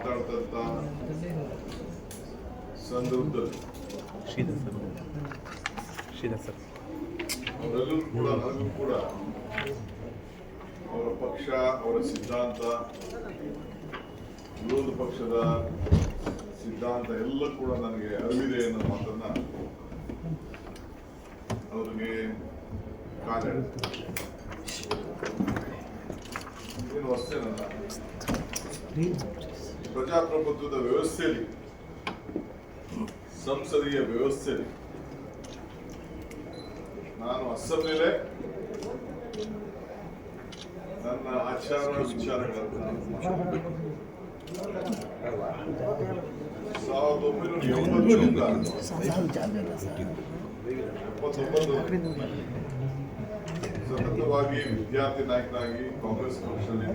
ಮಾತಾಡ್ತಂತ ಸಂದರ್ಭದಲ್ಲಿ ಅವರೆಲ್ಲರೂ ಕೂಡ ನನಗೂ ಕೂಡ ಅವರ ಪಕ್ಷ ಅವರ ಸಿದ್ಧಾಂತ ವಿರೋಧ ಪಕ್ಷದ ಸಿದ್ಧಾಂತ ಎಲ್ಲ ಕೂಡ ನನಗೆ ಅರಿವಿದೆ ಅನ್ನೋ ಮಾತನ್ನ ಅವರಿಗೆ ಕಾಲ ಏನು ಹೊಸ್ತೇನಲ್ಲ ಪ್ರಜಾಪ್ರಭುತ್ವದ ವ್ಯವಸ್ಥೆಯಲ್ಲಿ ಸಂಸದೀಯ ವ್ಯವಸ್ಥೆಯಲ್ಲಿ ನಾನು ಅಸೆಂಬ್ಲಿಲೇ ನನ್ನ ಆಚಾರ ವಿಚಾರಗಳನ್ನು ಸಾವಿರದ ಒಂಬೈನೂರ ಎಂಬತ್ತರಿಂದ ಎಪ್ಪತ್ತೊಂಬತ್ತು ಸತತವಾಗಿ ವಿದ್ಯಾರ್ಥಿ ನಾಯಕನಾಗಿ ಕಾಂಗ್ರೆಸ್ ಪಕ್ಷದಲ್ಲಿ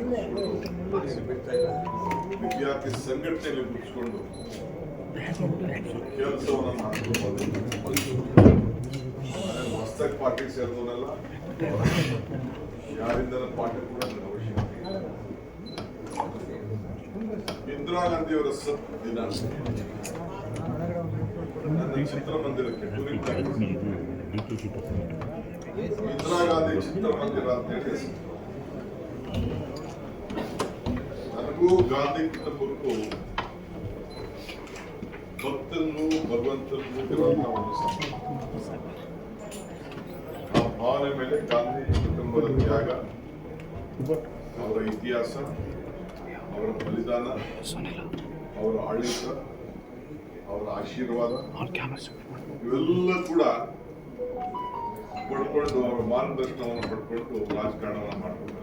ವಿದ್ಯಾರ್ಥಿ ಸಂಘಟನೆಯಲ್ಲಿ ಮುಚ್ಚಿಕೊಂಡು ಕೆಲಸವನ್ನು ಮಾಡ್ಕೊಂಡು ಹೊಸದಾಗಿ ಪಾರ್ಟಿ ಸೇರಿದವನೆಲ್ಲ ಯಾರಿಂದ ಪಾರ್ಟಿ ಕೂಡ. ಇಂದಿರಾ ಗಾಂಧಿಯವರ ಸತ್ ದಿನ. ನನ್ನ ಚಿತ್ರಮಂದಿರಕ್ಕೆ ಇಂದಿರಾ ಗಾಂಧಿ ಚಿತ್ರಮಂದಿರ ಅಂತ. ನನಗೂ ಗಾಂಧಿ ಕುಟುಂಬಕ್ಕೂ ಭಕ್ತನ್ನು ಭಗವಂತನಿಗೂ ಇರುವಂತಹ ಒಂದು. ಆ ಭಾವನೆ ಮೇಲೆ ಗಾಂಧಿ ಕುಟುಂಬದ ತ್ಯಾಗ, ಅವರ ಇತಿಹಾಸ, ಅವರ ಬಲಿದಾನ, ಅವರ ಆಡಳಿತ, ಅವರ ಆಶೀರ್ವಾದ, ಇವೆಲ್ಲ ಕೂಡ ಪಡ್ಕೊಂಡು ಅವರ ಮಾರ್ಗದರ್ಶನವನ್ನು ಪಡ್ಕೊಂಡು ರಾಜಕಾರಣವನ್ನು ಮಾಡ್ಕೊಂಡು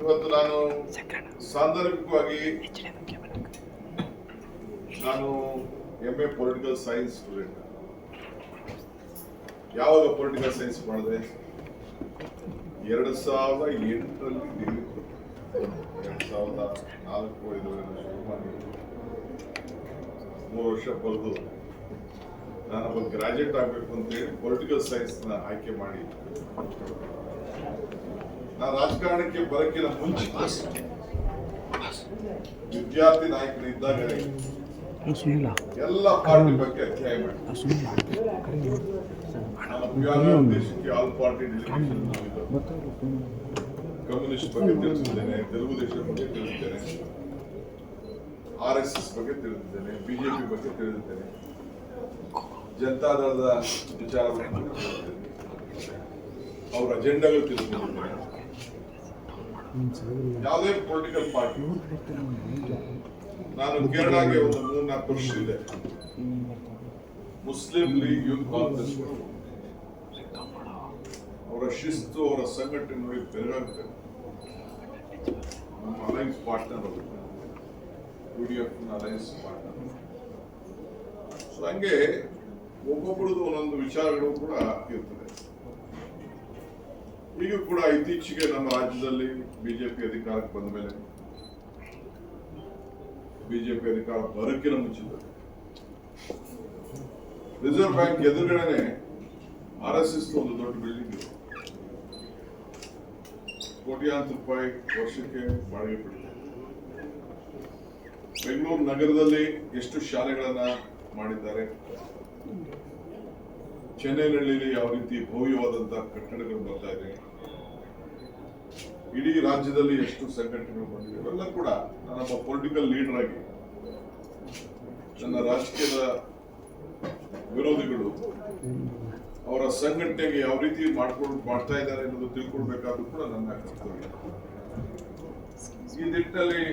ಇವತ್ತು ನಾನು ಸಾಂದರ್ಭಿಕವಾಗಿ ನಾನು M A political science student ಯಾವಾಗ ಪೊಲಿಟಿಕಲ್ ಸೈನ್ಸ್ ಮಾಡಿದೆ? ಎರಡು ಸಾವಿರದ ಎಂಟರಲ್ಲಿ ಡಿಗ್ರಿ ಎರಡು ಸಾವಿರದ ನಾಲ್ಕು ಐದರಲ್ಲಿ ಶುರು ಮಾಡಿ ಮೂರು ವರ್ಷ ಬರೆದು ನಾನೊಬ್ಬ ಗ್ರಾಜುಯೇಟ್ ಆಗಬೇಕು ಅಂತೇಳಿ ಪೊಲಿಟಿಕಲ್ನ ಆಯ್ಕೆ ಮಾಡಿ, ನಾನು ರಾಜಕಾರಣಕ್ಕೆ ಬರಕಿನ ಮುಂಚೆ ವಿದ್ಯಾರ್ಥಿ ಇದ್ದಾಗ ಎಲ್ಲ ಪಾರ್ಟಿ ಬಗ್ಗೆ ಅಧ್ಯಯನ ಮಾಡಿ. ಪಾರ್ಟಿ ಕಮ್ಯುನಿಸ್ಟ್ ಬಗ್ಗೆ ತಿಳಿಸಿದ್ದೇನೆ ತೆಲುಗು ದೇಶದ ಬಗ್ಗೆ ತಿಳಿದಿದ್ದೇನೆ ಆರ್ ಎಸ್ ಎಸ್ ಬಗ್ಗೆ ತಿಳಿದಿದ್ದೇನೆ ಬಿಜೆಪಿ ಬಗ್ಗೆ ತಿಳಿದಿದ್ದೇನೆ. ಜನತಾದಳದ ವಿಚಾರವನ್ನು ಅವರ ಅಜೆಂಡಾಗಳು ತಿಳಿದಿದ್ದೇನೆ ಯಾವುದೇ ಪೊಲಿಟಿಕಲ್ ಪಾರ್ಟಿ ನಾನು ಕೇರಳಗೆ ಒಂದು ಮೂರ್ನಾಲ್ಕು ವರ್ಷ ಇದೆ. ಮುಸ್ಲಿಂ ಲೀಗ್ ಯೂತ್ ಕಾಂಗ್ರೆಸ್ ಅವರ ಶಿಸ್ತು, ಅವರ ಸಂಘಟನೆ ನೋಡಿ ಬೆರಗಾಗ್ತದೆ ನಮ್ಮ ಅಲೈನ್ಸ್ ಪಾರ್ಟ್ನರ್ ಅವರು. U D F alliance partner so ಹಂಗೆ ಒಬ್ಬೊಬ್ಬರದು ಒಂದೊಂದು ವಿಚಾರಗಳು ಕೂಡ ಇರ್ತದೆ ಈಗ ಕೂಡ ಇತ್ತೀಚೆಗೆ ನಮ್ಮ ರಾಜ್ಯದಲ್ಲಿ ಬಿಜೆಪಿ ಅಧಿಕಾರಕ್ಕೆ ಬಂದ ಮೇಲೆ, ಬಿಜೆಪಿ ಅಧಿಕಾರ ಬರಕ್ಕಿನ ಮುಂಚಿತ ರಿಸರ್ವ್ ಬ್ಯಾಂಕ್ ಎದುರುಗಡೆನೆ ಆರ್ ಎಸ್ ಎಸ್ ಒಂದು ದೊಡ್ಡ ಬಿಲ್ಡಿಂಗ್ ಇದೆ. ಕೋಟ್ಯಾಂತರ ರೂಪಾಯಿ ವರ್ಷಕ್ಕೆ ಬಾಡಿಗೆ ಪಡಿದೆ ಬೆಂಗಳೂರು ನಗರದಲ್ಲಿ ಎಷ್ಟು ಶಾಲೆಗಳನ್ನ ಮಾಡಿದ್ದಾರೆ? ಚೆನ್ನೈನಹಳ್ಳಿಯಲ್ಲಿ ಯಾವ ರೀತಿ ಭವ್ಯವಾದಂತಹ ಕಟ್ಟಡಗಳು ಬರ್ತಾ ಇದೆ, ಇಡೀ ರಾಜ್ಯದಲ್ಲಿ ಎಷ್ಟು ಸಂಘಟನೆಗಳು ಬಂದಿವೆ, ಇವೆಲ್ಲ ಕೂಡ ನಾನೊಬ್ಬ ಪೊಲಿಟಿಕಲ್ ಲೀಡರ್ ಆಗಿ ನನ್ನ ರಾಜಕೀಯದ ವಿರೋಧಿಗಳು ಅವರ ಸಂಘಟನೆಗೆ ಯಾವ ರೀತಿ ಮಾಡ್ಕೊಂಡು ಮಾಡ್ತಾ ಇದ್ದಾರೆ ಅನ್ನೋದು ತಿಳ್ಕೊಳ್ಬೇಕಾದ್ರೂ ಕೂಡ ನನ್ನ ಕರ್ತವ್ಯ. ಈ ನಿಟ್ಟಿನಲ್ಲಿ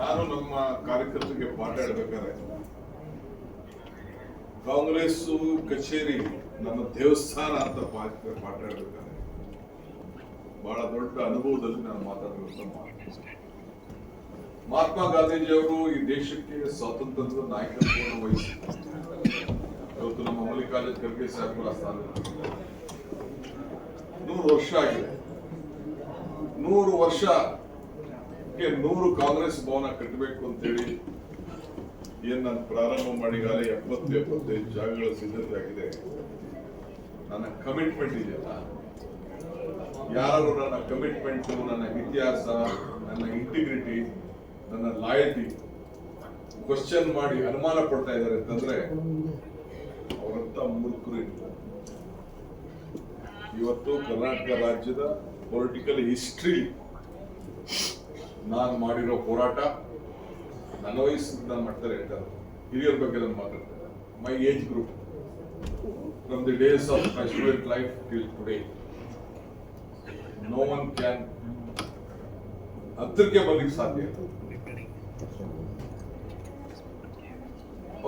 ನಾನು ನಮ್ಮ ಕಾರ್ಯಕರ್ತರಿಗೆ ಪಾಠ ಹೇಳ್ಬೇಕಾದ್ರೆ ಕಾಂಗ್ರೆಸ್ ಕಚೇರಿ ನಮ್ಮ ದೇವಸ್ಥಾನ ಅಂತ ಹೇಳ್ಬೇಕಾದ್ರೆ ಬಹಳ ದೊಡ್ಡ ಅನುಭವದಲ್ಲಿ ನಾನು ಮಾತಾಡುವಂತ ಮಾತು ಮಹಾತ್ಮ ಗಾಂಧೀಜಿಯವರು ಈ ದೇಶಕ್ಕೆ ಸ್ವಾತಂತ್ರ್ಯದ ನಾಯಕತ್ವವನ್ನು ವಹಿಸಿ ಇವತ್ತು ನಮ್ಮ ಮಲ್ಲಿಕಾರ್ಜುನ ಖರ್ಗೆ ಸಾಹೇಬರ ಸ್ಥಾನ ನೂರು ವರ್ಷ ಆಗಿದೆ. ನೂರು ವರ್ಷಕ್ಕೆ ನೂರು ಕಾಂಗ್ರೆಸ್ ಭವನ ಕಟ್ಟಬೇಕು ಅಂತೇಳಿ ಏನ್ ನಾನು ಪ್ರಾರಂಭ ಮಾಡಿದಾಗಲೇ ಎಪ್ಪತ್ತು, ಎಪ್ಪತ್ತೈದು ಜಾಗಗಳ ಸಿದ್ಧತೆ ಆಗಿದೆ ನನ್ನ ಕಮಿಟ್ಮೆಂಟ್ ಇದೆಯಲ್ಲ? ಯಾರು ನನ್ನ ಕಮಿಟ್ಮೆಂಟು ನನ್ನ ಇತಿಹಾಸ, ನನ್ನ ಇಂಟಿಗ್ರಿಟಿ ನನ್ನ ಲಾಯಲ್ಟಿ ಕ್ವಶನ್ ಮಾಡಿ ಅನುಮಾನ ಪಡ್ತಾ ಇದ್ದಾರೆ ಅಂತಂದ್ರೆ, ಅವರಂತ ಮೂರ್ಖರು ಇವತ್ತು ಕರ್ನಾಟಕ ರಾಜ್ಯದ ಪೊಲಿಟಿಕಲ್ ಹಿಸ್ಟ್ರಿ ನಾನು ಮಾಡಿರೋ ಹೋರಾಟ ನನ್ನ ವಯಸ್ಸು ನಾನು ಮಾಡ್ತಾರೆ ಹೇಳ್ತಾರೆ ಹಿರಿಯರ ಬಗ್ಗೆ ನಾನು ಮಾತಾಡ್ತಾರೆ my age group from the days of my student life till today no one can ಹತ್ತಿರಕ್ಕೆ ಬರ್ಲಿಕ್ಕೆ ಸಾಧ್ಯ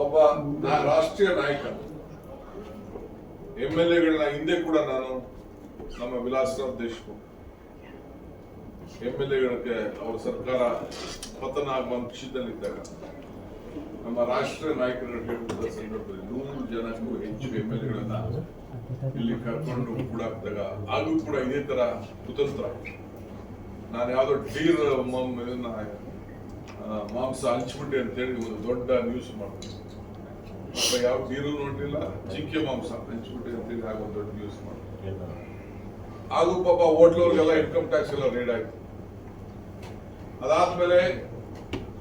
ಒಬ್ಬ ನಾ ರಾಷ್ಟ್ರೀಯ ನಾಯಕ. ಎಂ ಎಲ್ ಎಗಳನ್ನ ಹಿಂದೆ ಕೂಡ ನಾನು ನಮ್ಮ ವಿಲಾಸರಾವ್ ದೇಶಮುಖ್. ಎಂ ಎಲ್ ಎಗಳಿಗೆ ಅವರ ಸರ್ಕಾರ ಪತನ ಆಗುವ ಪಕ್ಷದಲ್ಲಿದ್ದಾಗ ನಮ್ಮ ರಾಷ್ಟ್ರೀಯ ನಾಯಕರು ಹೇಳುವಂತಹ ಸಂದರ್ಭದಲ್ಲಿ ನೂರು ಜನಕ್ಕೂ ಹೆಚ್ಚು ಎಂ ಎಲ್ ಎಗಳನ್ನ ಇಲ್ಲಿ ಕರ್ಕೊಂಡು ಕೂಡಾಕ್ದಾಗ ಆಗೂ ಕೂಡ ಇದೇ ತರ ಕುತಂತ್ರ. ನಾನು ಯಾವ್ದೋ ಡೀರ್ ಮಾಂಸ ಹಂಚ್ಬಿಟ್ಟೆ ಅಂತ ಹೇಳಿ ಒಂದು ದೊಡ್ಡ ನ್ಯೂಸ್ ಅಪ್ಪ ಯಾವ ಡೀರು ನೋಡ್ಲಿಲ್ಲ ಜಿಂಕೆ ಮಾಂಸ ಹಂಚ್ಬಿಟ್ಟೆ ಅಂತೇಳಿ ಆಗ ಒಂದು ದೊಡ್ಡ ನ್ಯೂಸ್ ಮಾಡ್ತೀನಿ. ಹಾಗೂ ಪಾಪ ಹೋಟ್ಲವ್ರಿಗೆಲ್ಲ ಇನ್ಕಮ್ ಟ್ಯಾಕ್ಸ್ ಎಲ್ಲ ರೇಡ್ ಆಯ್ತು. ಅದಾದ್ಮೇಲೆ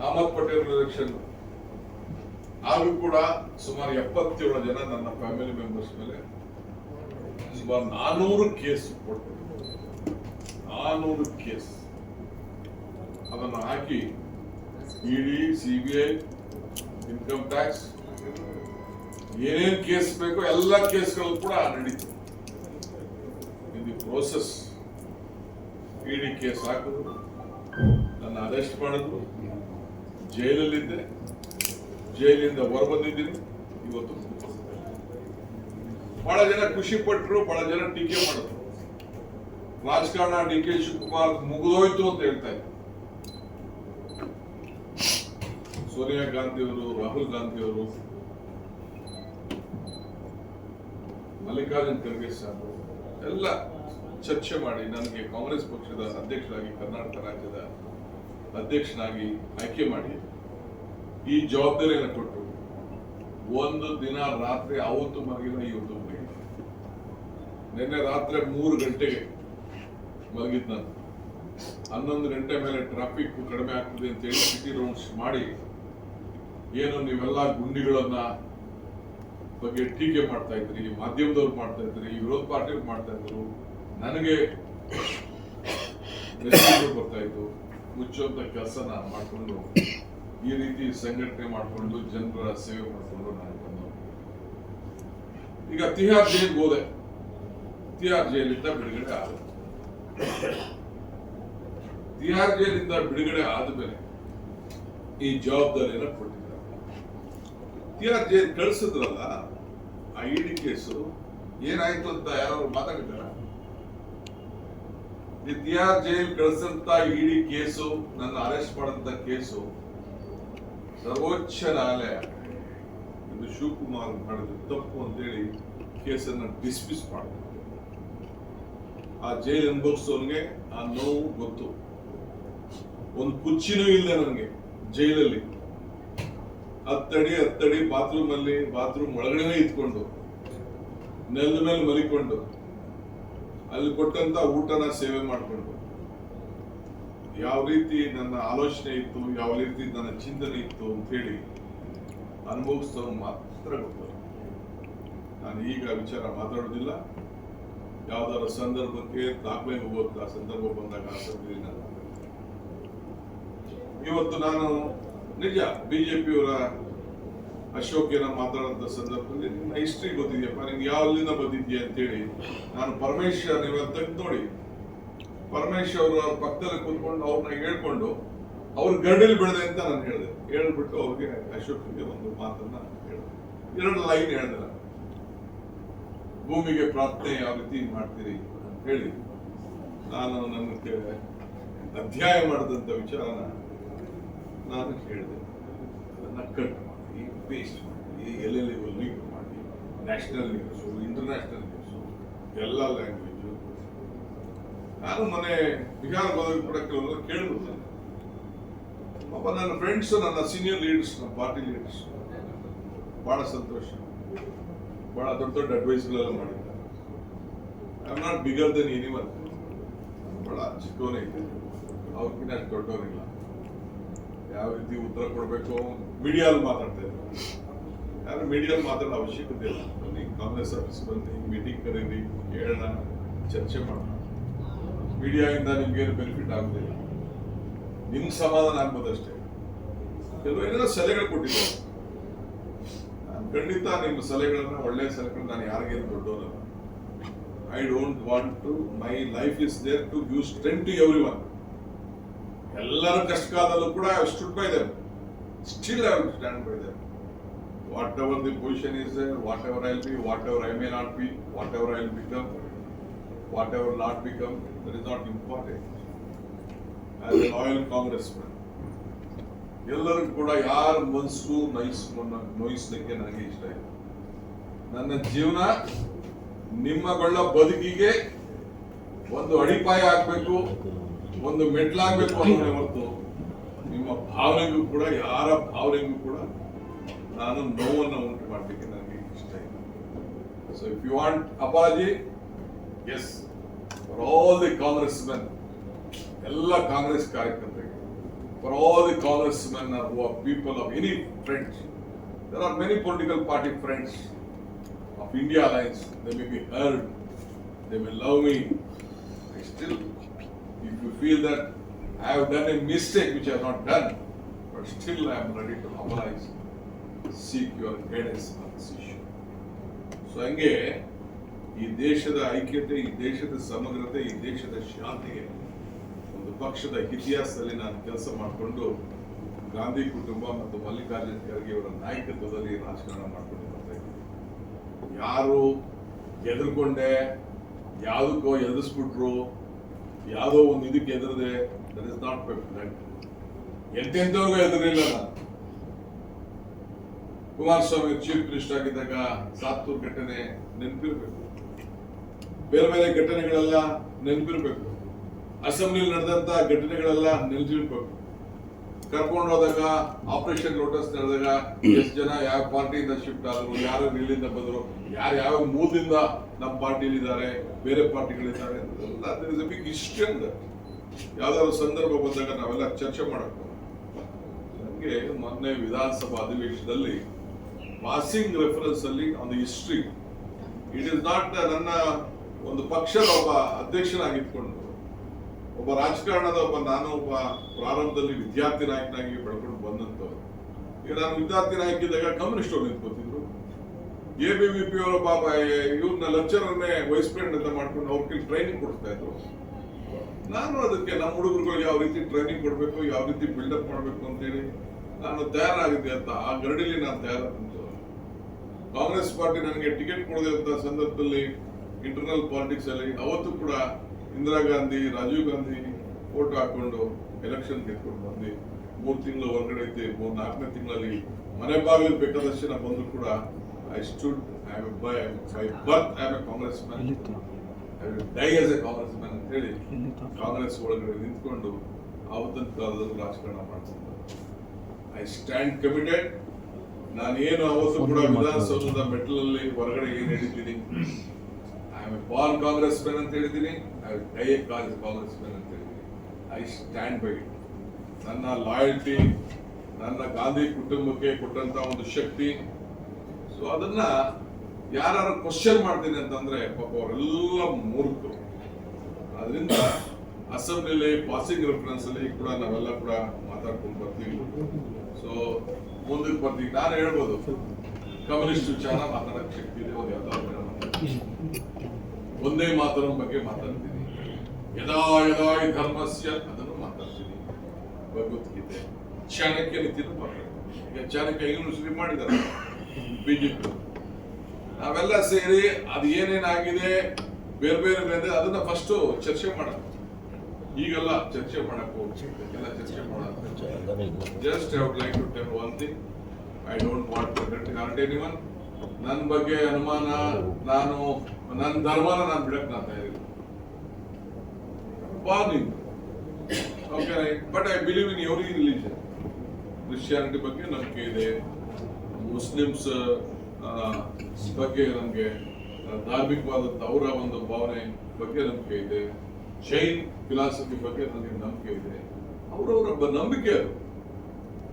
ಅಹಮದ್ ಪಟೇಲ್ ಎಲೆಕ್ಷನ್ ಆಗ ಕೂಡ ಸುಮಾರು ಎಪ್ಪತ್ತೇಳು ಜನ ನನ್ನ ಫ್ಯಾಮಿಲಿ ಮೆಂಬರ್ಸ್ ಮೇಲೆ ಸುಮಾರು ನಾನೂರು ಕೇಸ್ ಕೊಟ್ಟು ನಾನೂರು ಕೇಸ್. ಅದನ್ನು ಹಾಕಿ ಇಡಿ ಸಿಬಿಐ ಇನ್ಕಮ್ ಟ್ಯಾಕ್ಸ್ ಏನೇನು ಕೇಸ್ ಬೇಕೋ ಎಲ್ಲ ಕೇಸ್ಗಳು ಕೂಡ ನಡೀತು. ಇದು ಪ್ರೋಸೆಸ್ ಇಡಿ ಕೇಸ್ ಹಾಕಿದ್ರು ನನ್ನ ಅರೆಸ್ಟ್ ಮಾಡಿದ್ರು. ಜೈಲಲ್ಲಿದ್ದೆ. ಜೈಲಿಂದ ಹೊರಬಂದಿದ್ದೀನಿ. ಇವತ್ತು ಬಹಳ ಜನ ಖುಷಿ ಪಟ್ಟರು ಬಹಳ ಜನ ಟೀಕೆ ಮಾಡಿದ್ರು. ರಾಜಕಾರಣ ಡಿ ಕೆ ಶಿವಕುಮಾರ್ ಮುಗಿದೋಯ್ತು ಅಂತ ಹೇಳ್ತಾ ಇದ್ರು. ಸೋನಿಯಾ ಗಾಂಧಿ ಅವರು, ರಾಹುಲ್ ಗಾಂಧಿ ಅವರು, ಮಲ್ಲಿಕಾರ್ಜುನ್ ಖರ್ಗೆ ಸಾಹೇಬರು ಎಲ್ಲ ಚರ್ಚೆ ಮಾಡಿ ನನಗೆ ಕಾಂಗ್ರೆಸ್ ಪಕ್ಷದ ಅಧ್ಯಕ್ಷರಾಗಿ ಕರ್ನಾಟಕ ರಾಜ್ಯದ ಅಧ್ಯಕ್ಷನಾಗಿ ಆಯ್ಕೆ ಮಾಡಿ, ಈ ಜವಾಬ್ದಾರಿಯನ್ನು ಕೊಟ್ಟು ಒಂದು ದಿನ ರಾತ್ರಿ ಅವತ್ತು ಮಲಗಿಲ್ಲ ಇವತ್ತು ಮಲಗಿಲ್ಲ ನಿನ್ನೆ ರಾತ್ರಿ ಮೂರು ಗಂಟೆಗೆ ಮಲಗಿದ್ ನಾನು. ಹನ್ನೊಂದು ಗಂಟೆ ಮೇಲೆ ಟ್ರಾಫಿಕ್ ಕಡಿಮೆ ಆಗ್ತದೆ ಅಂತೇಳಿ ಸಿಟಿ ರೌಂಡ್ಸ್ ಮಾಡಿ, ಏನು ನೀವೆಲ್ಲ ಗುಂಡಿಗಳನ್ನ ಬಗ್ಗೆ ಟೀಕೆ ಮಾಡ್ತಾ ಇದ್ರಿ, ಮಾಧ್ಯಮದವ್ರು ಮಾಡ್ತಾ ಇದ್ರಿ ವಿರೋಧ ಪಾರ್ಟಿಯವ್ರು ಮಾಡ್ತಾ ಇದ್ರು, ನನಗೆ ಬರ್ತಾ ಇತ್ತು. ಮುಚ್ಚುವಂತ ಕೆಲಸನ ಮಾಡಿಕೊಂಡು, ಈ ರೀತಿ ಸಂಘಟನೆ ಮಾಡಿಕೊಂಡು, ಜನರ ಸೇವೆ ಮಾಡಿಕೊಂಡು ನಾನು ಬಂದು ಈಗ ತಿಹಾರ್ ಜೈಲ್ಗೆ ಹೋದೆ. ತಿಹಾರ್ ಜೈಲಿಂದ ಬಿಡುಗಡೆ ಆದ. ತಿಹಾರ್ ಜೈಲಿಂದ ಬಿಡುಗಡೆ ಆದ್ಮೇಲೆ ಈ ಜವಾಬ್ದಾರಿಯನ್ನು ಕೊಟ್ಟಿದ್ದಾರೆ ತಿಹಾರ್ ಜೈಲ್ ಕಳಿಸಿದ್ರಲ್ಲ, ಆ ಇಡಿ ಕೇಸು ಏನಾಯ್ತು ಅಂತ ಯಾರು ಮಾತಾಡಿದಾರ ಈ ಜೈಲ್ ಕಳಿಸಂತ ಇಡಿ ಕೇಸು, ನನ್ನ ಅರೆಸ್ಟ್ ಮಾಡಂತ ಕೇಸು. ಸರ್ವೋಚ್ಚ ನ್ಯಾಯಾಲಯ ಇದು ಶಿವಕುಮಾರ್ ಮಾಡಿದ ತಪ್ಪು ಅಂತೇಳಿ ಕೇಸನ್ನ ಡಿಸ್ಮಿಸ್ ಮಾಡಿದ್ರು ಆ ಜೈಲ್ ಅನುಭವಿಸೋನ್ಗೆ ಆ ನೋವು ಗೊತ್ತು. ಒಂದು ಕುಚ್ಚಿನೂ ಇಲ್ಲ ನನಗೆ ಜೈಲಲ್ಲಿ. ಹತ್ತಡಿ ಹತ್ತಡಿ ಬಾತ್ರೂಮ್ ಅಲ್ಲಿ ಬಾತ್ರೂಮ್ ಒಳಗಡೆನೆ ಇದ್ಕೊಂಡು, ನೆಲದ ಮೇಲೆ ಮಲಿಕೊಂಡು. ಅಲ್ಲಿ ಕೊಟ್ಟಂತ ಊಟನ ಸೇವೆ ಮಾಡಿಕೊಂಡು. ಯಾವ ರೀತಿ ನನ್ನ ಆಲೋಚನೆ ಇತ್ತು, ಯಾವ ರೀತಿ ನನ್ನ ಚಿಂತನೆ ಇತ್ತು ಅಂತ ಹೇಳಿ ಅನುಭವಿಸ್ತಾ ಮಾತ್ರ ಗೊತ್ತು. ನಾನು ಈಗ ವಿಚಾರ ಮಾತಾಡೋದಿಲ್ಲ. ಯಾವ್ದಾರ ಸಂದರ್ಭಕ್ಕೆ ದಾಖಲೆ ಹೋಗುವಂತ ಸಂದರ್ಭ ಬಂದಾಗ ಇವತ್ತು ನಾನು ನಿಜ, ಬಿಜೆಪಿಯವರ ಅಶೋಕ್ ಏನೋ ಸಂದರ್ಭದಲ್ಲಿ ನಿನ್ನ ಹಿಸ್ಟ್ರಿ ಗೊತ್ತಿದೆಯಪ್ಪ ನಿಮ್ಗೆ ಯಾವಲ್ಲಿಂದ ಬಂದಿದ್ಯಾ ಅಂತೇಳಿ ನಾನು ಪರಮೇಶ್ವರ್ ನೀವು ನೋಡಿ. ಪರಮೇಶ್ವರ್ ಅವರ ಪಕ್ಕದಲ್ಲಿ ಕೂತ್ಕೊಂಡು ಅವ್ರನ್ನ ಹೇಳ್ಕೊಂಡು ಅವ್ರ ಗರಡಲ್ಲಿ ಬೆಳೆದೆ ಅಂತ ನಾನು ಹೇಳಿದೆ. ಹೇಳ್ಬಿಟ್ಟು ಅವ್ರಿಗೆ ಅಶೋಕ್ಗೆ ಒಂದು ಮಾತನ್ನ ಹೇಳಿದೆ. ಎರಡು ಲೈನ್ ಹೇಳಿದೆ ಭೂಮಿಗೆ ಪ್ರಾರ್ಥನೆ ಯಾವ ರೀತಿ ಮಾಡ್ತೀರಿ ಅಂತ ಹೇಳಿ ನಾನು ನನಗೆ ಅಧ್ಯಾಯ ಮಾಡಿದಂಥ ವಿಚಾರನ ನಾನು ಹೇಳಿದೆ. ಅದನ್ನ ಕಟ್ ಮಾಡಿ ಪೇಸ್ಟ್ ಎಲ್ಲೆಲ್ಲಿ ಲೀಕ್ ಮಾಡಿ ನ್ಯಾಷನಲ್ ನ್ಯೂಸು ಇಂಟರ್ನ್ಯಾಷನಲ್ ನ್ಯೂಸು ಎಲ್ಲ ಲ್ಯಾಂಗ್ವೇಜು ನಾನು ಮನೆ ಬಿಹಾರ ಬದಲು ಕೂಡ ಕೆಲವರು ಕೇಳಿದ್ರು ಪಾಪ ನನ್ನ ಫ್ರೆಂಡ್ಸ್ ನನ್ನ ಸೀನಿಯರ್ ಲೀಡರ್ಸ್ ನಮ್ಮ ಪಾರ್ಟಿ ಲೀಡರ್ಸ್ ಭಾಳ ಸಂತೋಷ. ಭಾಳ ದೊಡ್ಡ ದೊಡ್ಡ ಅಡ್ವೈಸ್ಗಳೆಲ್ಲ ಮಾಡಿದ್ದಾರೆ. I am not bigger than anyone ಭಾಳ ಚಿಕ್ಕವನೇ ಇದ್ದೇನೆ. ಅಷ್ಟು ದೊಡ್ಡವನಿಲ್ಲ ಯಾವ ರೀತಿ ಉತ್ತರ ಕೊಡಬೇಕು? ಮೀಡಿಯಾದಲ್ಲಿ ಮಾತಾಡ್ತಾ ಇದ್ರು. ಯಾರು ಮೀಡಿಯಾದಲ್ಲಿ ಮಾತಾಡೋ ಅವಶ್ಯಕತೆ ಇಲ್ಲ. ಬನ್ನಿ, ಕಾಂಗ್ರೆಸ್ ಆಫೀಸ್ ಬನ್ನಿ ಮೀಟಿಂಗ್ ಕರೀರಿ, ಹೇಳೋಣ, ಚರ್ಚೆ ಮಾಡೋಣ. ಮೀಡಿಯಾದಿಂದ ನಿಮ್ಗೇನು ಬೆನಿಫಿಟ್ ಆಗೋದಿಲ್ಲ. ನಿಮ್ಗೆ ಸಮಾಧಾನ ಆಗ್ಬೋದಷ್ಟೇ ಕೆಲವು ಸಲಹೆಗಳು ಕೊಟ್ಟಿದ್ದಾರೆ. ನಾನು ಖಂಡಿತ ನಿಮ್ಮ ಸಲಹೆಗಳನ್ನ, ಒಳ್ಳೆ ಸಲಹೆಗಳು ನಾನು ಯಾರಿಗೇನು ದೊಡ್ಡವನಲ್ಲ I don't want to my life is there to give strength to everyone ಎಲ್ಲರೂ ಕಷ್ಟ ಕಾಲದಲ್ಲೂ ಕೂಡ stood by still I. Whatever the position is whatever I be whatever I may not be whatever I become whatever not become that is not important loyal Congress man ಎಲ್ಲರೂ ಕೂಡ ಯಾರ ಮನಸ್ಸು ನಯಿಸ್ ನೋಯಿಸ್ಲಿಕ್ಕೆ ನನಗೆ ಇಷ್ಟ ಇಲ್ಲ ನನ್ನ ಜೀವನ ನಿಮ್ಮಗಳ ಬದುಕಿಗೆ ಒಂದು ಅಡಿಪಾಯ ಆಗಬೇಕು, ಒಂದು ಮೆಟ್ಲಾಗ್ಬೇಕು ಅನ್ನೋದೇ ಹೊರತು ನಿಮ್ಮ ಭಾವನೆಗೂ ಕೂಡ ಯಾರ ಭಾವನೆಗೂ ಕೂಡ ನಾನು ನೋವನ್ನು ಉಂಟು ಮಾಡಲಿಕ್ಕೆ ನನಗೆ ಇಷ್ಟ ಇಲ್ಲ so if you want apologies for all the Congress men ಎಲ್ಲ ಕಾಂಗ್ರೆಸ್ ಕಾರ್ಯಕರ್ತರಿಗೆ for all the Congress men who are people of any friends there are many political party friends of India Alliance, they may be heard, they may love me. I still, if you feel that I have done a mistake which I have not done, but still I am ready to mobilize, seek your guidance on this issue. So ಹಂಗೆ ಈ ದೇಶದ ಐಕ್ಯತೆ ಈ ದೇಶದ ಸಮಗ್ರತೆ ಈ ದೇಶದ ಶಾಂತಿಗೆ ಒಂದು ಪಕ್ಷದ ಇತಿಹಾಸದಲ್ಲಿ ನಾನು ಕೆಲಸ ಮಾಡಿಕೊಂಡು ಗಾಂಧಿ ಕುಟುಂಬ ಮತ್ತು ಮಲ್ಲಿಕಾರ್ಜುನ ಖರ್ಗೆ ಅವರ ನಾಯಕತ್ವದಲ್ಲಿ ರಾಜಕಾರಣ ಮಾಡ್ಕೊಂಡು ಬರ್ತಾ ಯಾರು ಎದುರ್ಕೊಂಡೆ ಯಾವುದಕ್ಕೋ ಎದುರಿಸ್ಬಿಟ್ರು ಯಾವುದೋ ಒಂದು ಇದಕ್ಕೆ ಎದುರದೆ that is not my blood ಎಂತೆಂಥವ್ರಿಗೂ ಎದುರಿಲ್ಲ ಕುಮಾರಸ್ವಾಮಿ ಚೀಫ್ ಮಿನಿಸ್ಟರ್ ಆಗಿದ್ದಾಗ ಸಾತ್ತೂರ್ ಘಟನೆ ನೆನಪಿರ್ಬೇಕು. ಬೇರೆ ಬೇರೆ ಘಟನೆಗಳೆಲ್ಲ ನೆನಪಿರ್ಬೇಕು. ಅಸೆಂಬ್ಲಿ ನಡೆದಂತ ಘಟನೆಗಳೆಲ್ಲ ನೆನಪಿರ್ಬೇಕು ಕರ್ಕೊಂಡು ಹೋದಾಗ ಆಪರೇಷನ್ ಲೋಟಸ್ ನಡೆದಾಗ ಎಷ್ಟು ಜನ, ಯಾವ ಪಾರ್ಟಿಯಿಂದ ಶಿಫ್ಟ್ ಆದ್ರು, ಯಾರು ಇಲ್ಲಿಂದ ಬಂದ್ರು, ಯಾರು ಯಾವ ಮೂಲದಿಂದ ನಮ್ಮ ಪಾರ್ಟಿಲಿ ಇದ್ದಾರೆ ಬೇರೆ ಪಾರ್ಟಿಗಳಿದ್ದಾರೆ, ಎಲ್ಲ ಬಿಗ್ ಯಾವ್ದಾದ್ರು ಸಂದರ್ಭ ಬಂದಾಗ ನಾವೆಲ್ಲ ಚರ್ಚೆ ಮಾಡಬೇಕು. ನನಗೆ ಮೊನ್ನೆ ವಿಧಾನಸಭಾ ಅಧಿವೇಶನದಲ್ಲಿ ಪಾಸಿಂಗ್ ರೆಫರೆನ್ಸ್ ಅಲ್ಲಿ ಒಂದು ಹಿಸ್ಟ್ರಿ ಇಟ್ ಇಸ್ ನಾಟ್ ನನ್ನ ಒಂದು ಪಕ್ಷದ ಒಬ್ಬ ಅಧ್ಯಕ್ಷನಾಗಿದ್ಕೊಂಡು, ಒಬ್ಬ ರಾಜಕಾರಣದ ಒಬ್ಬ ನಾನು ಒಬ್ಬ ಪ್ರಾರಂಭದಲ್ಲಿ ವಿದ್ಯಾರ್ಥಿ ನಾಯಕನಾಗಿ ಬೆಳ್ಕೊಂಡು ಬಂದಂಥವ್ರು. ಈಗ ನಾನು ವಿದ್ಯಾರ್ಥಿ ನಾಯಕಿದ್ದಾಗ ಕಮ್ಯುನಿಸ್ಟ್ ಅವ್ರು ನಿಂತ್ಕೋತಿದ್ರು. ಎ ಬಿ ವಿ ಪಿ ಅವರ ಪಾಪ ಇವ್ರನ್ನ ಲೆಕ್ಚರನ್ನೇ ವೈಸ್ ಪ್ರೆಸಿಡೆಂಟ್ ಅಂತ ಮಾಡ್ಕೊಂಡು ಅವ್ರಿಗೆ ಟ್ರೈನಿಂಗ್ ಕೊಡ್ತಾ ಇದ್ರು. ನಾನು ಅದಕ್ಕೆ ನಮ್ಮ ಹುಡುಗರುಗಳಿಗೆ ಯಾವ ರೀತಿ ಟ್ರೈನಿಂಗ್ ಕೊಡಬೇಕು, ಯಾವ ರೀತಿ ಬಿಲ್ಡಪ್ ಮಾಡಬೇಕು ಅಂತೇಳಿ ನಾನು ತಯಾರಾಗಿದ್ದೆ ಅಂತ ಆ ಗರಡಿಲಿ ನಾನು ತಯಾರಾದಂತ ಕಾಂಗ್ರೆಸ್ ಪಾರ್ಟಿ ನನಗೆ ಟಿಕೆಟ್ ಕೊಡದಂತ ಸಂದರ್ಭದಲ್ಲಿ ಇಂಟರ್ನಲ್ ಪಾಲಿಟಿಕ್ಸ್ ಅಲ್ಲಿ ಅವತ್ತು ಕೂಡ ಇಂದಿರಾ ಗಾಂಧಿ ರಾಜೀವ್ ಗಾಂಧಿ ಫೋಟೋ ಹಾಕೊಂಡು ಎಲೆಕ್ಷನ್ ಗೆದ್ಕೊಂಡು ಬಂದು ಮೂರು ತಿಂಗಳು ಹೊರಗಡೆ ಇದ್ದೆ ಮೂರ್ ನಾಲ್ಕನೇ ತಿಂಗಳಲ್ಲಿ ಮನೆ ಬಾಗಿಲು ಬೇಕಾದಷ್ಟು ಬಂದರೂ ಬಂದ್ರು ಕೂಡ I stood I by by birth I a Congress man die as a Congress man ಅಂತ ಹೇಳಿ ಕಾಂಗ್ರೆಸ್ ಒಳಗಡೆ ನಿಂತ್ಕೊಂಡು ಆವತ್ತಿನ ಕಾಲದಲ್ಲಿ ರಾಜಕಾರಣ ಮಾಡ್ತಿದ್ದೆ. ಐ ಸ್ಟ್ಯಾಂಡ್ ಕಮಿಟೆಡ್ ನಾನೇನು ಏನು ಅವತ್ತು ಕೂಡ ವಿಧಾನಸೌಧದ ಮೆಟ್ಟಲಲ್ಲಿ ಹೊರಗಡೆ ಏನ್ ಹೇಳಿದ್ದೀನಿ? I am a ball Congress man ಅಂತ ಹೇಳಿದ್ದೀನಿ. I die a Congress man ಅಂತ ಹೇಳಿದ್ದೀನಿ. ಐ ಸ್ಟ್ಯಾಂಡ್ ಬೈ ಇಟ್ ನನ್ನ ಲಾಯಲ್ಟಿ ನನ್ನ ಗಾಂಧಿ ಕುಟುಂಬಕ್ಕೆ ಕೊಟ್ಟಂತ ಒಂದು ಶಕ್ತಿ. ಸೊ ಅದನ್ನ ಯಾರು ಕ್ವಶನ್ ಮಾಡ್ತೀನಿ ಅಂತಂದ್ರೆ ಪಾಪ ಅವರೆಲ್ಲ ಮೂರ್ಖರು. ಅದರಿಂದ ಅಸೆಂಬ್ಲಿಲಿ ಪಾಸಿಂಗ್ ರೆಫರೆನ್ಸ್ ಅಲ್ಲಿ ಕೂಡ ನಾವೆಲ್ಲ ಕೂಡ ಮಾತಾಡ್ಕೊಂಡು ಬರ್ತೀವಿ. ಸೊ ಮುಂದಕ್ಕೆ ಬರ್ತೀವಿ ನಾನು ಹೇಳ್ಬೋದು. ಕಮ್ಯುನಿಸ್ಟ್ ವಿಚಾರ ಮಾತಾಡಕ್ಕೆ ಶಕ್ತಿ ಇದೆ ಒಂದು ಯಾವ್ದಾದ್ರು ಒಂದೇ ಮಾತರ ಬಗ್ಗೆ ಮಾತಾಡ್ತೀನಿ. ಯದಾ ಯದಾ ಧರ್ಮಸ್ಯ ಅದನ್ನು ಮಾತಾಡ್ತೀನಿ. ಭಗವದ್ಗೀತೆ. ಚಾಣಕ್ಯ ರೀತಿಯೂ ಮಾತಾಡ್ತೀನಿ. ಚಾಣಕ್ಯ ಯೂನಿವರ್ಸಿಟಿ ಮಾಡಿದ್ದಾರೆ. ಬಿಜೆಪಿ ನಾವೆಲ್ಲ ಸೇರಿ ಅದು ಏನೇನಾಗಿದೆ, ಬೇರೆ ಬೇರೆ ಬೇರೆ ಅದನ್ನ ಫಸ್ಟ್ ಚರ್ಚೆ ಮಾಡೋಣ. ಈಗೆಲ್ಲ ಚರ್ಚೆ ಮಾಡಕ್ ಎಲ್ಲ ಚರ್ಚೆ ಮಾಡೋಣ just I would like to tell one thing I don't want to hurt anyone ನನ್ನ ಬಗ್ಗೆ ಅನುಮಾನ ನಾನು ನನ್ನ ಧರ್ಮನ ನಾನು ಬಿಡಕ್ ನಾನು ತಯಾರಿಲ್ಲ. Burning okay but I believe in every religion Christianity ಬಗ್ಗೆ ನಂಬಿಕೆ ಇದೆ. ಮುಸ್ಲಿಮ್ಸ್ ಬಗ್ಗೆ ನಮಗೆ ಧಾರ್ಮಿಕವಾದಂಥ ಅವರ ಒಂದು ಭಾವನೆ ಬಗ್ಗೆ ನಂಬಿಕೆ ಇದೆ. ಜೈನ್ ಫಿಲಾಸಫಿ ಬಗ್ಗೆ ನನಗೆ ನಂಬಿಕೆ ಇದೆ. ಅವರವರೊಬ್ಬ ನಂಬಿಕೆ ಅದು.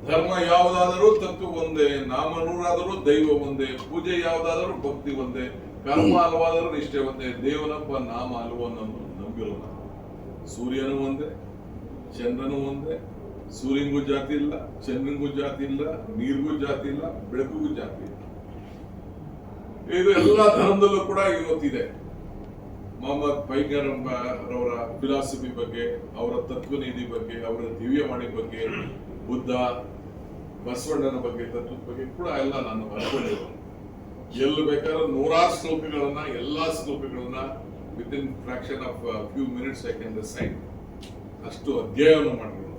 ಧರ್ಮ ಯಾವುದಾದರೂ ತತ್ವ ಒಂದೇ, ನಾಮ ನೂರಾದರೂ ದೈವ ಒಂದೇ, ಪೂಜೆ ಯಾವುದಾದರೂ ಭಕ್ತಿ ಒಂದೇ, ಕರ್ಮ ಅಲ್ವಾದರೂ ನಿಷ್ಠೆ ಒಂದೇ, ದೇವನಪ್ಪ ನಾಮ ಹಲವನ್ನನ್ನು ನಂಬಿರೋ ನಾವು ಸೂರ್ಯನೂ ಒಂದೇ, ಚಂದ್ರನೂ ಒಂದೇ, ಸೂರ್ಯನಿಗೂ ಜಾತಿ ಇಲ್ಲ, ಚಂದ್ರನಿಗೂ ಜಾತಿ ಇಲ್ಲ, ನೀರಿಗೂ ಜಾತಿ ಇಲ್ಲ, ಬೆಳಕಿಗೂ ಜಾತಿ ಇಲ್ಲ. ಇದು ಎಲ್ಲ ಧರ್ಮದಲ್ಲೂ ಕೂಡ ಇವತ್ತಿದೆ. ಮೊಹಮ್ಮದ್ ಅವರ ಫಿಲಾಸಫಿ ಬಗ್ಗೆ, ಅವರ ತತ್ವನಿಧಿ ಬಗ್ಗೆ, ಅವರ ದಿವ್ಯವಾಣಿ ಬಗ್ಗೆ, ಬುದ್ಧ, ಬಸವಣ್ಣನ ಬಗ್ಗೆ, ತತ್ವದ ಬಗ್ಗೆ ಕೂಡ ಎಲ್ಲ ನಾನು ಅನ್ಕೊಂಡಿರೋದು ಎಲ್ಲಿ ಬೇಕಾದ್ರೂ ನೂರಾರು ಶ್ಲೋಕಗಳನ್ನ, ಎಲ್ಲಾ ಶ್ಲೋಕಗಳನ್ನ with in fraction of few minutes I can sign ಅಷ್ಟು ಅಧ್ಯಯನ ಮಾಡಿರೋದು.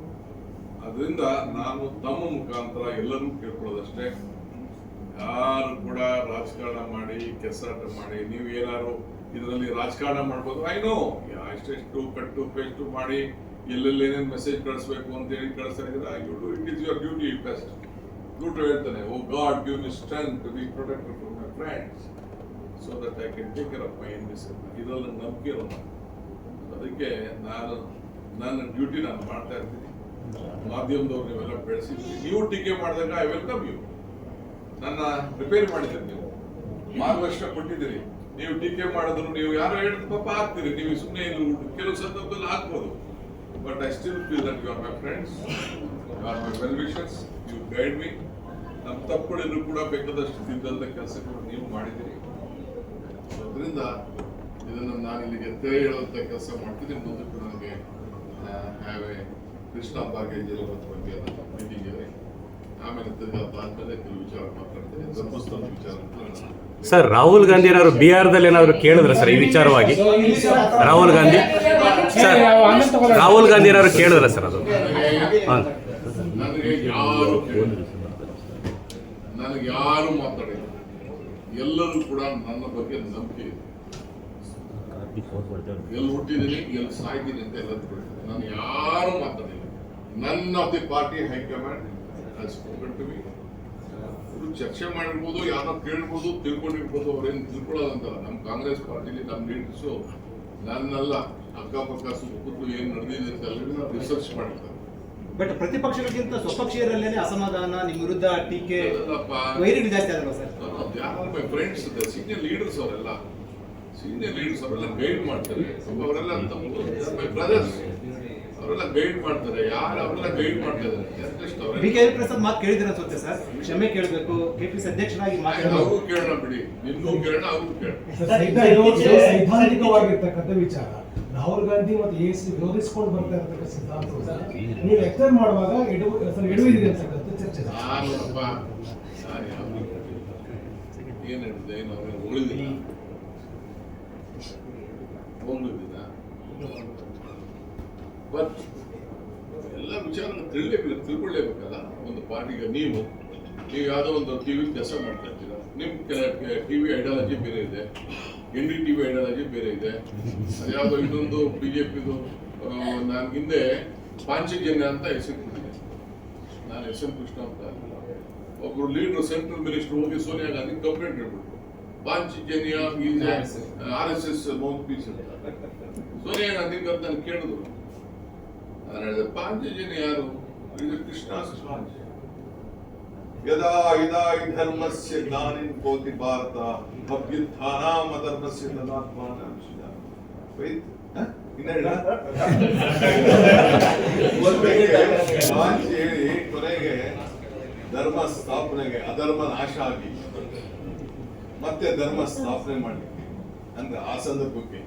ಅದರಿಂದ ನಾನು ತಮ್ಮ ಮುಖಾಂತರ ಎಲ್ಲರೂ ಕೇಳ್ಕೊಳ್ಳೋದಷ್ಟೇ. ಯಾರು ಕೂಡ ರಾಜಕಾರಣ ಮಾಡಿ, ಕೆಸಾಟ ಮಾಡಿ, ನೀವು ಏನಾದ್ರು ಇದರಲ್ಲಿ ರಾಜಕಾರಣ ಮಾಡ್ಬೋದು. ಐ ನೋ ಎಷ್ಟೆಷ್ಟು ಕಟ್ಟು ಪೇಸ್ಟು ಮಾಡಿ ಎಲ್ಲೆಲ್ಲಿ ಏನೇನು ಮೆಸೇಜ್ ಕಳಿಸ್ಬೇಕು ಅಂತ ಹೇಳಿ ಕಳಿಸ್ತಾ ಇದ್ದೀರಾ it is your duty best route ಹೇಳ್ತಾನೆ ಓ God give me strength to be protect from my friends so that I can take care of my enemies ಇದರಲ್ಲಿ ನಂಬಿಕೆ ಇರೋಣ ಅದಕ್ಕೆ ನಾನು, ನನ್ನ ಡ್ಯೂಟಿ ನಾನು ಮಾಡ್ತಾ ಇರ್ತೀನಿ. ಮಾಧ್ಯಮದವ್ರು ನೀವೆಲ್ಲ ಬೆಳೆಸಿದ್ರಿ. ನೀವು ಟೀಕೆ ಮಾಡಿದಾಗ ಐ ವೆಲ್ಕಮ್ ಯು ನನ್ನ ರಿಪೇರ್ ಮಾಡಿದ್ದೀರಿ ನೀವು. ಮಾರ್ಗದರ್ಶನ ಕೊಟ್ಟಿದ್ದೀರಿ. ನೀವು ಟೀಕೆ ಮಾಡಿದ್ರು, ನೀವು ಯಾರು ಹೇಳಿದ ಪಾಪ ಹಾಕ್ತೀರಿ. ನೀವು ಸುಮ್ಮನೆ ಕೆಲವು ಸಂದರ್ಭದಲ್ಲಿ ಹಾಕ್ಬೋದು. But I still feel that you are my friends you are my well wishers you guide me ನಮ್ಮ ತಪ್ಪುಗಳಿದ್ರು ಕೂಡ ಬೇಕಾದಷ್ಟು ತಿದ್ದಂತ ಕೆಲಸಗಳು ನೀವು ಮಾಡಿದ್ದೀರಿ. ಅದರಿಂದ ಇದನ್ನು ನಾನು ಇಲ್ಲಿಗೆ ತೆರೆ ಹೇಳುವಂಥ ಕೆಲಸ ಮಾಡ್ತೀನಿ ಕೂಡ ನನಗೆ ಹ್ಯಾವ್ ಎ ಕೃಷ್ಣ ಭಾಗ್ಯ ಬಗ್ಗೆ ಮೀಟಿಂಗ್ ಇದೆ. ಆಮೇಲೆ ತಿರ್ಗಾ ಅದಾದ್ಮೇಲೆ ಸರ್, ರಾಹುಲ್ ಗಾಂಧಿ ಏನಾದ್ರು ಬಿಹಾರದಲ್ಲಿ ಏನಾದ್ರು ಕೇಳಿದ್ರ ಸರ್, ಈ ವಿಚಾರವಾಗಿ? ರಾಹುಲ್ ಗಾಂಧಿ? ಸರ್, ರಾಹುಲ್ ಗಾಂಧಿ ಏನಾದ್ರು ಕೇಳಿದ್ರ ಸರ್ ಅದು? ಯಾರು. ನನಗೆ ಯಾರು ಎಲ್ಲರೂ ಕೂಡ ನನ್ನ ಬಗ್ಗೆ ನಂಬಿಕೆ ಇದೆ. ಎಲ್ಲಿ ಹುಟ್ಟಿದ್ದೀನಿ, ಎಲ್ಲಿ ಸಾಯ್ತೀನಿ ಅಂತ ಎಲ್ಲ ನಾನು ಯಾರು ಮಾತಾಡಿಲ್ಲ. ನನ್ನ of the party high command spoken to me ಚರ್ಚೆ ಮಾಡಿರ್ಬೋದು ಯಾರೋ ಕೇಳ್ಬೋದು ತಿಳ್ಕೊಂಡಿರ್ಬೋದು ಅವ್ರೇನು ತಿಳ್ಕೊಳ್ಳೋದಂತಲ್ಲ ನಮ್ಮ ಕಾಂಗ್ರೆಸ್ ಪಾರ್ಟಿಲಿ ನಮ್ಮ ಲೀಡರ್ಸು ನನ್ನೆಲ್ಲ ಅಕ್ಕಪಕ್ಕ ಸುತ್ತಮುತ್ತಲು ಏನು ನಡೆದಿದೆ ಅಂತ ಎಲ್ಲರೂ ರಿಸರ್ಚ್ ಮಾಡಿರ್ತಾರೆ. ಬಟ್ ಪ್ರತಿಪಕ್ಷಗಳಿಗಿಂತ ಸ್ವಪಕ್ಷೀಯರಲ್ಲೇನೆ ಅಸಮಾಧಾನ ನಿಮ್ಮ ವಿರುದ್ಧ ಟೀಕೆ ಅದಲ್ಲಪ್ಪ. ವೈರಿ ಜಾಸ್ತಿ ಸರ್? ಯಾರು ಮೈ ಫ್ರೆಂಡ್ಸ್ ಸೀನಿಯರ್ ಲೀಡರ್ಸ್ ಅವರೆಲ್ಲ. ಸೀನಿಯರ್ ಲೀಡರ್ಸ್ ಅವರೆಲ್ಲ ಗೈಡ್ ಮಾಡ್ತಾರೆ. ಅವರೆಲ್ಲ ಮೈ ಬ್ರದರ್ಸ್ ಅವರೆಲ್ಲ ಗೈಡ್ ಮಾಡ್ತಾರೆ ಯಾರು ಅವರೆಲ್ಲ ಗೈಡ್ ಮಾಡ್ತಾ ಇದ್ದಾರೆ ಜಸ್ಟ್ ಬಿ ಕೆ ಅವರೆಲ್ಲ ಪ್ರಸಾದ್ ಮಾತು ಕೇಳಿದ್ರೆ ಅನ್ಸುತ್ತೆ ಸರ್. ಕ್ಷಮೆ ಕೇಳಬೇಕು. ಕೆಪಿಸಿ ಅಧ್ಯಕ್ಷರಾಗಿ ಮಾತಾಡೋದು. ಕೇಳೋಣ ಬಿಡಿ. ನಿಮ್ಗೂ ಕೇಳೋಣ ಅವ್ರಿಗೂ ಕೇಳೋಣ. ಸೈದ್ಧ- ಇದು ಇದು ಸೈದ್ಧಾಂತಿಕವಾಗಿರ್ತಕ್ಕಂಥ ವಿಚಾರ. ರಾಹುಲ್ ಗಾಂಧಿ ಮತ್ತು ಎ ಸಿ ವಿರೋಧಿಸಿಕೊಂಡು ಬರ್ತಾ ಇರ್ತಕ್ಕಂಥ ಸಿದ್ಧಾಂತ ನೀವು ಎಕ್ಸ್ಪ್ಲೇನ್ ಮಾಡುವಾಗ ಎಡು ಸರ್ ಎಡುವಿದೆ ಅಂತಕ್ಕಂಥ ಚರ್ಚೆ ಇದೆ. ನಾನಪ್ಪ ನಾನು ಯಾವ್ದು ಏನ್ ಹೇಳಿದೆ ನಾವು ಉಳಿದಿಲ್ಲ. ಹೋಗ್ಲಿಲ್ಲ ಬಟ್ ಎಲ್ಲ ವಿಚಾರ ತಿಳ್ಲೇಬೇಕು ತಿಳ್ಕೊಳ್ಳೇಬೇಕಲ್ಲ? ಒಂದು ಪಾರ್ಟಿಗೆ ನೀವು ನೀವು ಯಾವುದೋ ಒಂದು ಟಿವಿ ಕೆಲಸ ಮಾಡ್ತಾ ಇರ್ತೀರ ನಿಮ್ಮ ಟಿವಿ ಐಡಿಯಾಲಜಿ ಬೇರೆ ಇದೆ. N D T V ideology ಬೇರೆ ಇದೆ. ಯಾವುದೋ ಇನ್ನೊಂದು ಬಿ ಜೆ ಪಿದು ನಾನು ಹಿಂದೆ ಪಾಂಚಜನ್ಯ ಅಂತ ಹೆಸರು ಕೊಟ್ಟಿದ್ದೆ ನಾನು ಎಸ್ ಎಂ ಕೃಷ್ಣ ಅಂತ ಒಬ್ಬರು ಲೀಡರ್ ಸೆಂಟ್ರಲ್ ಮಿನಿಸ್ಟರ್ ಹೋಗಿ ಸೋನಿಯಾ ಗಾಂಧಿ ಕಂಪ್ಲೇಂಟ್ ಹೇಳ್ಬಿಟ್ಟು Panchajanya R S S mouthpiece ಅಂತ. ಸೋನಿಯಾ ಗಾಂಧಿ ಅಂತ ನಾನು ಕೇಳಿದ್ರು. ಪಾಂಚಜನ್ಯ ಯಾರು? ಇದು ಕೃಷ್ಣ. ಯದಾ ಯದಾ ಧರ್ಮಸ್ಯ ಜ್ಞಾನಿನ್ ಕೋತಿ ಭಾರತ ಅಭ್ಯುತ್ಥಾನಾಮ ಧರ್ಮಸ್ಯ ತದಾತ್ಮಾನ ವೈತ್ ಹೇಳ? ಕೊನೆಗೆ ಧರ್ಮ ಸ್ಥಾಪನೆಗೆ ಅಧರ್ಮ ನಾಶ ಆಗಿ. ಮತ್ತೆ ಧರ್ಮ ಸ್ಥಾಪನೆ ಮಾಡಲಿಕ್ಕೆ. ಅಂದ್ರೆ ಆ ಸಂದರ್ಭಕ್ಕೆ.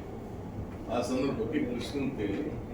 ಆ ಸಂದರ್ಭಕ್ಕೆ ಕೃಷ್ಣನ್ ಕೇಳಿ